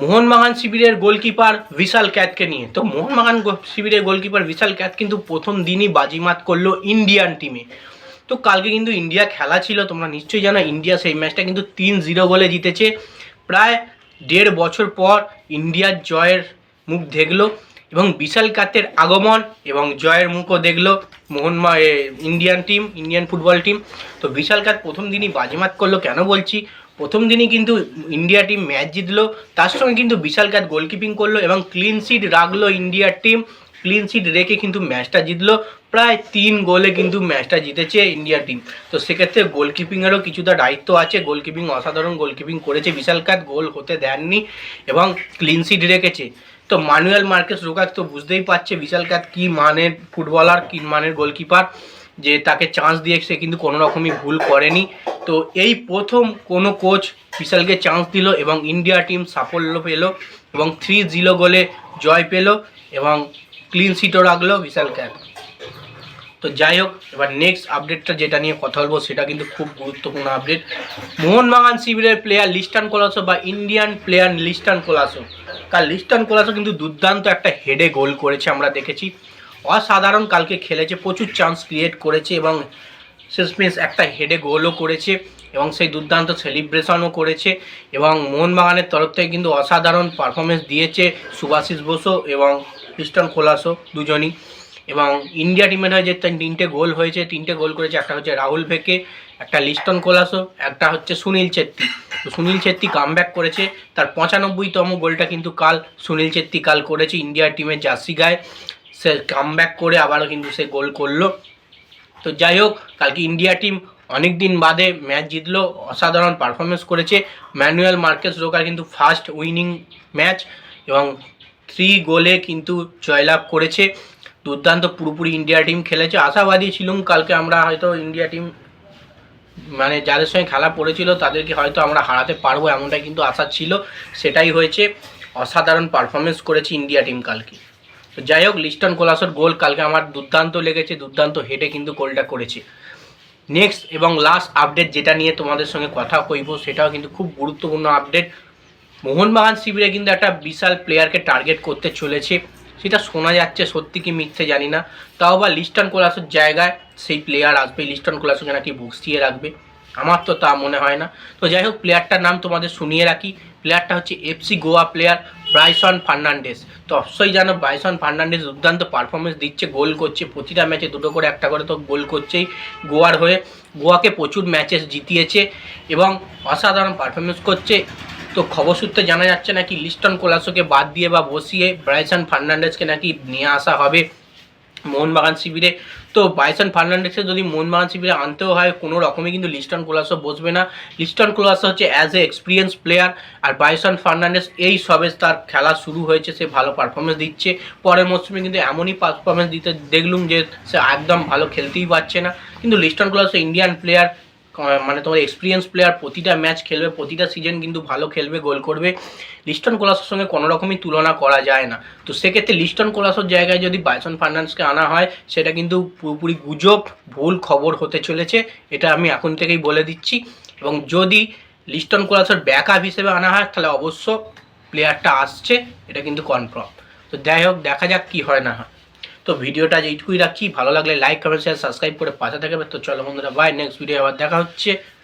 মোহনবাগান শিবিরের গোলকিপার বিশাল ক্যাথকে নিয়ে। তো মোহনবাগান শিবিরের গোলকিপার বিশাল ক্যাথ কিন্তু প্রথম দিনই বাজিমাত করল ইন্ডিয়ান টিমে। তো কালকে কিন্তু ইন্ডিয়া খেলা ছিল, তোমরা নিশ্চয়ই জানো, ইন্ডিয়া সেই ম্যাচটা কিন্তু তিন জিরো গোলে জিতেছে। প্রায় দেড় বছর পর ইন্ডিয়ার জয়ের মুখ দেখল এবং বিশাল কাতের আগমন এবং জয়ের মুখও দেখল মোহনমা Indian team, Indian football team. তো বিশাল কাত প্রথম দিনই বাজিমাত করল, কেন বলছি? প্রথম দিনই কিন্তু ইন্ডিয়া টিম ম্যাচ জিতলো, তার সঙ্গে কিন্তু বিশাল কাত গোলকিপিং করল এবং ক্লিন সিট রাখল ইন্ডিয়ার টিম ক্লিন সিট রেখে কিন্তু ম্যাচটা জিতলো। প্রায় তিন গোলে কিন্তু ম্যাচটা জিতেছে ইন্ডিয়া টিম তো সেক্ষেত্রে গোলকিপিংয়েরও কিছুটা দায়িত্ব আছে। গোলকিপিং অসাধারণ গোলকিপিং করেছে। বিশাল কাত গোল হতে দেননি এবং ক্লিন সিট রেখেছে। তো মানুয়েল মার্কেস রোকাক তো বুঝতেই পারছে বিশাল কাত কী মানের ফুটবলার কী মানের গোলকিপার যে তাকে চান্স দিয়ে সে কিন্তু কোনো রকমই ভুল করেনি। তো এই প্রথম কোনো কোচ বিশালকে চান্স দিল এবং ইন্ডিয়া টিম সাফল্য পেল এবং থ্রি জিরো গোলে জয় পেল এবং ক্লিন সিটও রাখল বিশাল ক্যাপ তো যাই হোক, এবার নেক্সট আপডেটটা যেটা নিয়ে কথা বলব সেটা কিন্তু খুব গুরুত্বপূর্ণ আপডেট মোহনবাগান শিবিরের প্লেয়ার লিস্টান কোলাসো বা ইন্ডিয়ান প্লেয়ার লিস্টান কোলাসো। কাল লিস্টান কোলাসো কিন্তু দুর্দান্ত একটা হেডে গোল করেছে আমরা দেখেছি। অসাধারণ কালকে খেলেছে, প্রচুর চান্স ক্রিয়েট করেছে এবং শেষমেশ একটা হেডে গোলও করেছে এবং সেই দুর্দান্ত সেলিব্রেশনও করেছে এবং মোহনবাগানের তরফ থেকে কিন্তু অসাধারণ পারফরমেন্স দিয়েছে সুভাশিস বসু এবং লিস্টন কোলাসো দুজনই। এবং ইন্ডিয়া টিমের হয়ে যে তিনটে গোল হয়েছে, তিনটে গোল করেছে, একটা হচ্ছে রাহুল ফেকে একটা লিস্টন কোলাসো, একটা হচ্ছে সুনীল ছেত্রী। তো সুনীল ছেত্রী কামব্যাক করেছে, তার পঁচানব্বইতম গোলটা কিন্তু কাল সুনীল ছেত্রী কাল করেছে ইন্ডিয়া টিমের জার্সি গায়ে। সে কামব্যাক করে আবারও কিন্তু সে গোল করল। তো যাই হোক, কালকে ইন্ডিয়া টিম অনেক দিন বাদে ম্যাচ জিতলো, অসাধারণ পারফরমেন্স করেছে। ম্যানুয়াল মার্কেস রোকার কিন্তু ফার্স্ট উইনিং ম্যাচ এবং থ্রি গোলে কিন্তু জয়লাভ করেছে। দুর্দান্ত পুরোপুরি ইন্ডিয়া টিম খেলেছে। আশাবাদী ছিলাম, কালকে আমরা হয়তো ইন্ডিয়া টিম মানে যাদের সঙ্গে খেলা পড়েছিল, তাদেরকে হয়তো আমরা হারাতে পারব এমনটাই কিন্তু আশা ছিল। সেটাই হয়েছে। অসাধারণ পারফরমেন্স করেছে ইন্ডিয়া টিম কালকে। তো যাই হোক, লিস্টন কোলাসোর গোল কালকে আমার দুর্দান্ত লেগেছে, দুর্দান্ত হেডে কিন্তু গোলটা করেছে। নেক্সট এবং লাস্ট আপডেট যেটা নিয়ে তোমাদের সঙ্গে কথা কইব, সেটাও কিন্তু খুব গুরুত্বপূর্ণ আপডেট মোহনবাগান শিবিরে কিন্তু একটা বিশাল প্লেয়ারকে টার্গেট করতে চলেছে। সেটা শোনা যাচ্ছে, সত্যি কি মিথ্যে জানি না। তাও বা লিস্টন কোলাসোর জায়গায় সেই প্লেয়ার আসবে, লিস্টন কোলাসোকে নাকি বসিয়ে রাখবে। আমার তো তা মনে হয় না। তো যাই হোক প্লেয়ারটার নাম তোমাদের শুনিয়ে রাখি। প্লেয়ারটা হচ্ছে এফসি গোয়া প্লেয়ার ব্রাইসন ফার্নান্ডেস তো অবশ্যই জানো, ব্রাইসন ফার্নান্ডেস দুর্দান্ত পারফরমেন্স দিচ্ছে, গোল করছে, প্রতিটা ম্যাচে দুটো করে, একটা করে তো গোল করছেই গোয়ার হয়ে। গোয়াকে প্রচুর ম্যাচেস জিতিয়েছে এবং অসাধারণ পারফরমেন্স করছে। তো খবর সূত্রে জানা যাচ্ছে নাকি লিস্টন কোলাসোকে বাদ দিয়ে বা বসিয়ে ব্রাইসন ফার্নান্ডেসকে নাকি নিয়ে আসা হবে। মোহনবাগান শিবিরে। তো বাইসন ফার্নান্ডেসকে যদি মোহনবাগান শিবিরে আনতেও হয়, কোনো রকমই কিন্তু লিস্টন কোলাসো বসবে না। লিস্টন কোলাসো হচ্ছে অ্যাজ এ এক্সপিরিয়েন্স প্লেয়ার আর বাইসন ফার্নান্ডেস এই সবে তার খেলা শুরু হয়েছে, সে ভালো পারফরমেন্স দিচ্ছে। পরের মৌসুমে কিন্তু এমনই পারফরমেন্স দিতে দেখলুম যে সে একদম ভালো খেলতেই পারছে না। কিন্তু লিস্টন কোলাসো ইন্ডিয়ান প্লেয়ার মানে তোমার এক্সপিরিয়েন্স প্লেয়ার প্রতিটা ম্যাচ খেলবে, প্রতিটা সিজন কিন্তু ভালো খেলবে গোল করবে। লিস্টন কোলাসের সঙ্গে কোনো রকমই তুলনা করা যায় না। তো সেক্ষেত্রে লিস্টন কোলাসের জায়গায় যদি বাইসন ফার্নান্সকে আনা হয়, সেটা কিন্তু পুরোপুরি গুজব, ভুল খবর হতে চলেছে, এটা আমি এখন থেকেই বলে দিচ্ছি। এবং যদি লিস্টন কোলাসোর ব্যাকআপ হিসেবে আনা হয়, তাহলে অবশ্য প্লেয়ারটা আসছে, এটা কিন্তু কনফার্ম তো যাই হোক, দেখা যাক কী হয় না হয়। তো ভিডিওটা এইটুকুই রাখছি। ভালো লাগলে লাইক কমেন্ট শেয়ার সাবস্ক্রাইব করে পাশে থাকবে। তো চলো বন্ধুরা বাই নেক্সট ভিডিও আবার দেখা হচ্ছে।